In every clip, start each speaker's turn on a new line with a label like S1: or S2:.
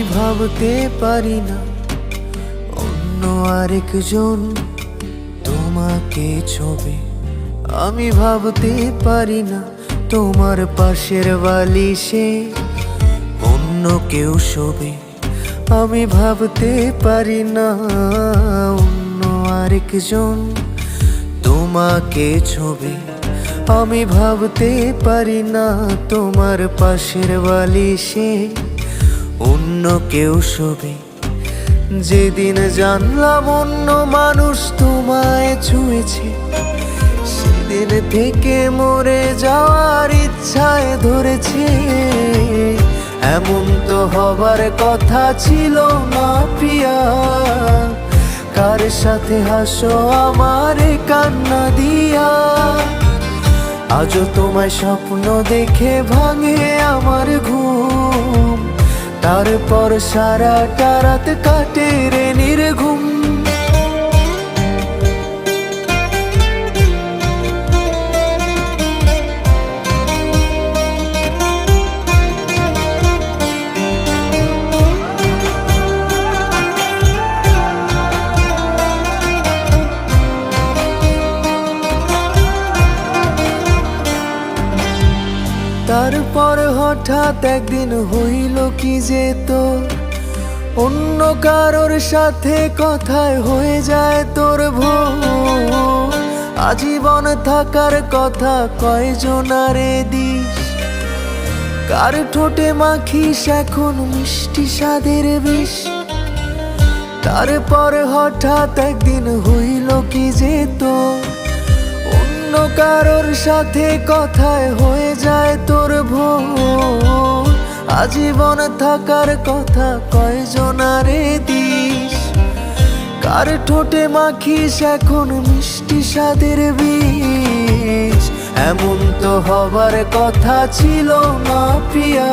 S1: ভাবতে পারি না। অন্য আরেকজন তোমাকে ছবি। আমি ভাবতে পারি না তোমার পাশের বালিশে অন্য কেউ শোবে। আমি ভাবতে পারি না অন্য আরেকজন তোমাকে ছবি। আমি ভাবতে পারি না তোমার পাশের বালিশে অন্য কেউ শোবে। যেদিন জানলাম অন্য মানুষ তোমায় ছুঁয়েছে, সেদিন থেকে মরে যাওয়ার ইচ্ছায় ধরেছে। এমন তো হবার কথা ছিল না প্রিয়া। কার সাথে হাসো আমার কান্না দিয়া। আজও তোমায় স্বপ্ন দেখে ভাঙে আমার ঘুম। তারপর সারাটা রাত কাটে রে নির্ঘুম তারপর হঠাৎ একদিন হইল কি যে অন্য কারোর সাথে কথায় হয়ে যায় তোর ভোর। আজীবন থাকার কথা কয়জনারে দিস কার ঠোঁটে মাখিস এখন মিষ্টি স্বাদের বিষ? তারপর হঠাৎ একদিন হইল কি যে তোর অন্য কারোর সাথে কথায় হয়ে যায় তোর ভোর। আজীবন থাকার কথা কয়জনারে দিস কার ঠোঁটে মাখিস এখন মিষ্টি স্বাদের বিষ? এমন তো হবার কথা ছিল না প্রিয়া।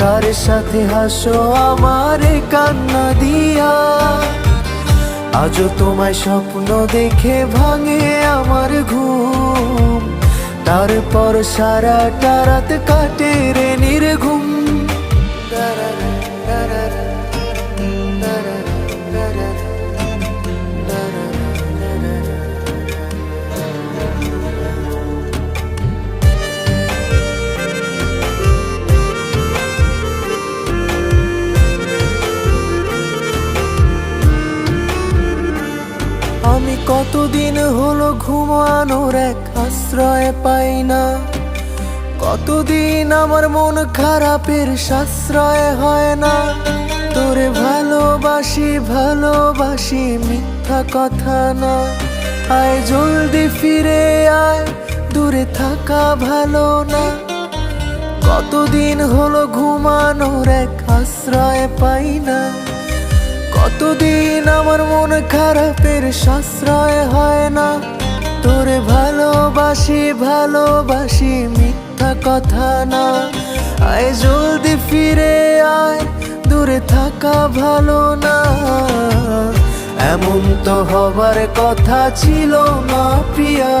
S1: কার সাথে হাসো আমার কান্না দিয়া। আজও তোমায় স্বপ্ন দেখে ভাঙে আমার ঘুম। তারপর সারাটা রাত কাটে রে নির্ঘুম। আমি কতদিন হলো ঘুমানোর এক আশ্রয় পাই না। কতদিন আমার মন খারাপের সাশ্রয় হয় না। তোরে ভালোবাসি ভালোবাসি, মিথ্যা কথা না। আয় জলদি ফিরে আয়, দূরে থাকা ভালো না। কতদিন হলো ঘুমানোর এক আশ্রয় পাই না। কতদিন আমার মন খারাপের সাশ্রয় হয় না? তোরে ভালোবাসি ভালোবাসি, মিথ্যা কথা না। আয় জলদি ফিরে আয়, দূরে থাকা ভালো না। এমন তো হবার কথা ছিল না প্রিয়া।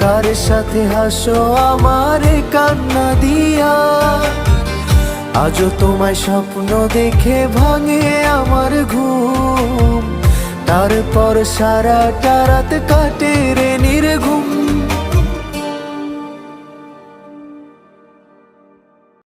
S1: কার সাথে হাসো আমার কান্না দিয়া? আজও তোমায় স্বপ্ন দেখে ভাঙে আমার ঘুম। তারপর সারাটা রাত কাটে রে